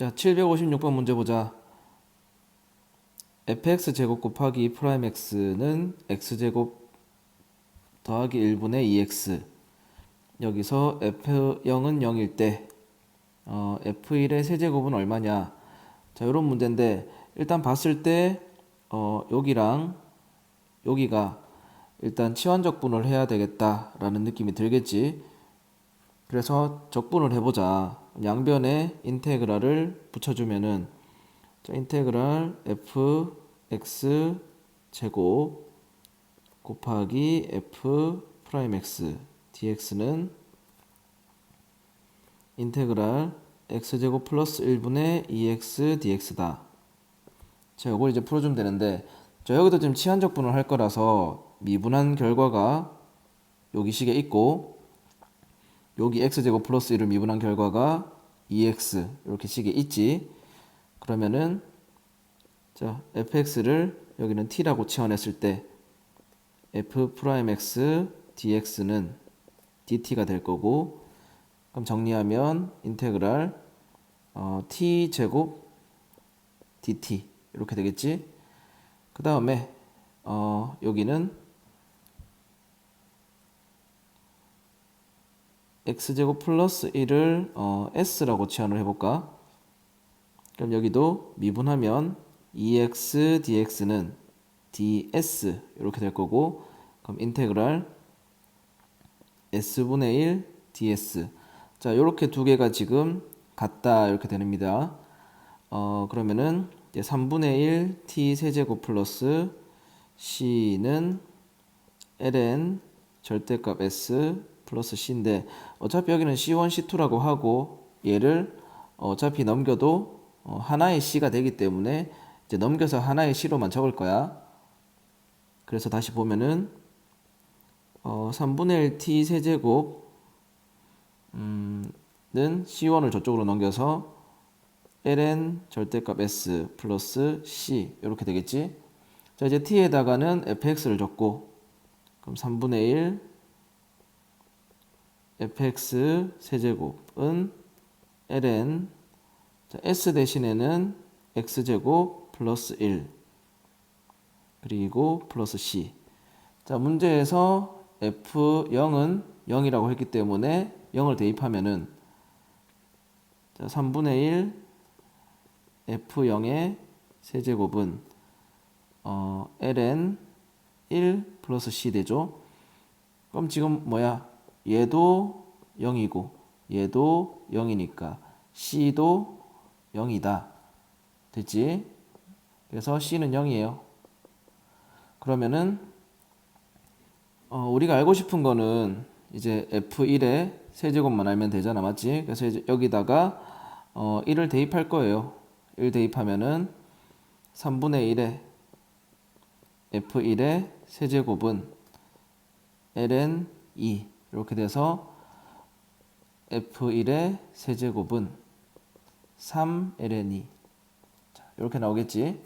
자, 756번 문제 보자. fx 제곱 곱하기 프라임 x는 x 제곱 더하기 1분의 2x. 여기서 f0은 0일 때 어, f1의 세제곱은 얼마냐? 자, 이런 문제인데 일단 봤을 때 어, 여기랑 여기가 일단 치환적분을 해야 되겠다라는 느낌이 들겠지. 그래서 적분을 해보자. 양변에 인테그랄을 붙여주면은 자, 인테그랄 f x 제곱 곱하기 f 프라임 x dx는 인테그랄 x 제곱 플러스 1분의 2x dx다. 자, 이걸 이제 풀어주면 되는데 자, 여기도 지금 치환적분을 할 거라서 미분한 결과가 여기 식에 있고 여기 x제곱 플러스 1을 미분한 결과가 2x 이렇게 식에 있지. 그러면은 자 fx를 여기는 t라고 치환했을 때 f 프라임 x dx는 dt가 될 거고 그럼 정리하면 인테그랄 어, t 제곱 dt 이렇게 되겠지. 그 다음에 어, 여기는 x제곱 플러스 1을 어, s라고 치환을 해볼까? 그럼 여기도 미분하면 2x dx는 ds 이렇게 될 거고 그럼 인테그랄 s분의 1 ds 자 이렇게 두 개가 지금 같다 이렇게 됩니다 어 그러면은 이제 3분의 1 t 세제곱 플러스 c는 ln 절대값 s 플러스 c인데 어차피 여기는 c1 c2라고 하고 얘를 어차피 넘겨도 어, 하나의 c가 되기 때문에 이제 넘겨서 하나의 c로만 적을 거야. 그래서 다시 보면은 어, 3분의 1 t 세제곱 음, 는 c1을 저쪽으로 넘겨서 ln 절대값 s 플러스 c 이렇게 되겠지. 자 이제 t에다가는 fx를 적고 그럼 3분의 1 fx 세제곱은 ln 자, s 대신에는 x제곱 플러스 1 그리고 플러스 c. 자 문제에서 f0은 0이라고 했기 때문에 0을 대입하면은 자 3분의 1 f0의 세제곱은 어, ln 1 플러스 c 되죠? 그럼 지금 뭐야 얘도 0이고 얘도 0이니까 C도 0이다. 됐지? 그래서 C는 0이에요. 그러면은 어, 우리가 알고 싶은 거는 이제 F1의 세제곱만 알면 되잖아. 맞지? 그래서 이제 여기다가 어, 1을 대입할 거예요. 1 대입하면은 3분의 1의 F1의 세제곱은 ln 2 이렇게 돼서 f1의 세제곱은 3ln2 자, 이렇게 나오겠지.